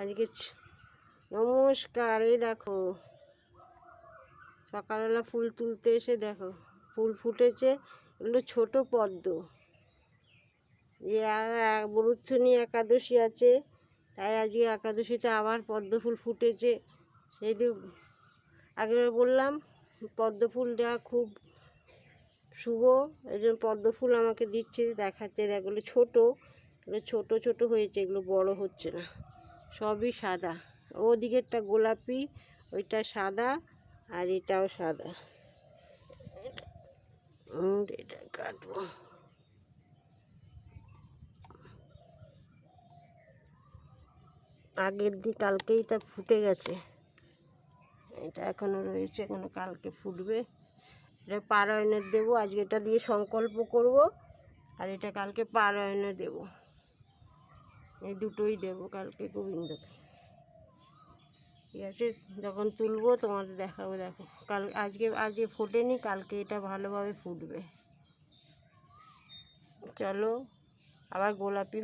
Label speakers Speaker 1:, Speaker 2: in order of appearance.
Speaker 1: আজকে নমস্কার, এই দেখো। সকালবেলা ফুল তুলতে এসে দেখো, ফুল ফুটেছে, এগুলো ছোট পদ্ম। আর বরুচ্ছনি একাদশী আছে, তাই আজকে একাদশীতে আবার পদ্ম ফুল ফুটেছে। সেই আগেবার বললাম, পদ্ম ফুল দেওয়া খুব শুভ, এই জন্য পদ্ম ফুল আমাকে দিচ্ছে, দেখাচ্ছে এগুলো ছোটো এগুলো ছোটো ছোটো হয়েছে, এগুলো বড় হচ্ছে না। সবই সাদা। ওদিকেরটা গোলাপি, ওইটা সাদা আর এটাও সাদা। এটা কাটবো। আগের দিন কালকেই এটা ফুটে গেছে। এটা এখনও রয়েছে, এখনও কালকে ফুটবে। এটা পারায়ণের দেবো, আজকে এটা দিয়ে সংকল্প করব। আর এটা কালকে পারায়ণে দেবো। এই দুটোই দেবো কালকে গোবিন্দকে। ঠিক আছে? যখন তুলবো তোমাদের দেখাবো, দেখো। কাল আজকে আজকে ফোটেনি, কালকে এটা ভালোভাবে ফুটবে। চলো, আবার গোলাপি